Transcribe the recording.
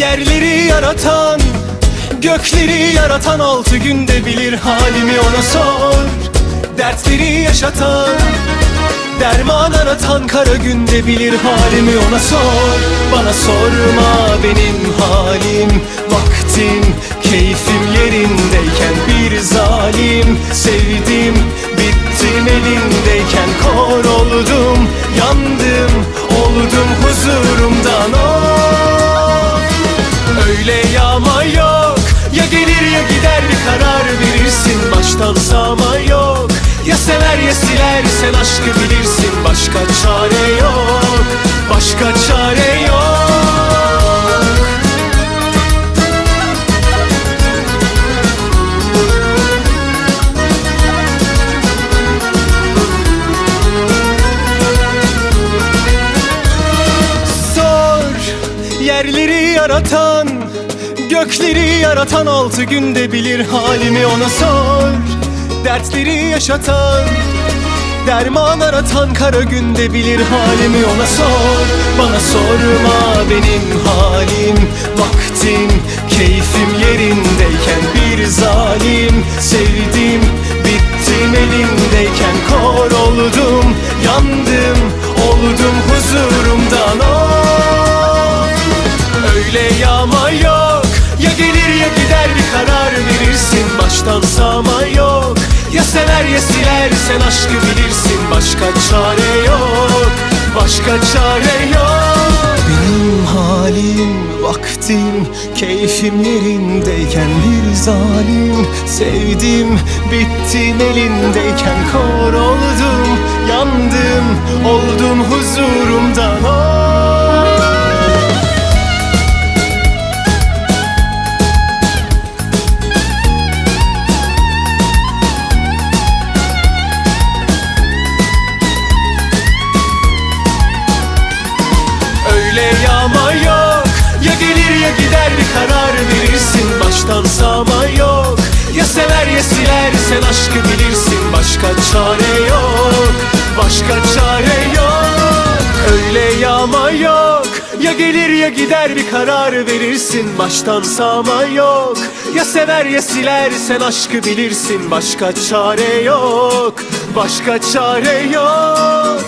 Yerleri yaratan Gökleri yaratan altı günde bilir halimi ona sor. Dertleri yaşatan Derman aratan kara günde bilir halimi ona sor. Bana sorma benim halim Vaktim keyfim yerindeyken bir zalim. Sevdim bittim elindeyken kor gider bir karar verirsin. Baştan sağma yok. Ya sever ya siler sen aşkı bilirsin. Başka çare yok. Başka çare yok. Sor yerleri yaratan Gökleri yaratan altı günde bilir halimi ona sor. Dertleri yaşatan Derman aratan kara günde bilir halimi ona sor. Bana sorma benim Ya sever ya siler sen aşkı bilirsin. Başka çare yok Başka çare yok. Benim halim, vaktim, keyfim yerindeyken bir zalim. Sevdim, bittim elindeyken kor oldum. Yandım, oldum huzurumdan. Oh. Gider bir karar verirsin. Baştan sağma yok. Ya sever ya siler sen aşkı bilirsin. Başka çare yok. Başka çare yok. Öyle yağma yok. Ya gelir ya gider bir karar verirsin. Baştan sağma yok. Ya sever ya siler sen aşkı bilirsin. Başka çare yok. Başka çare yok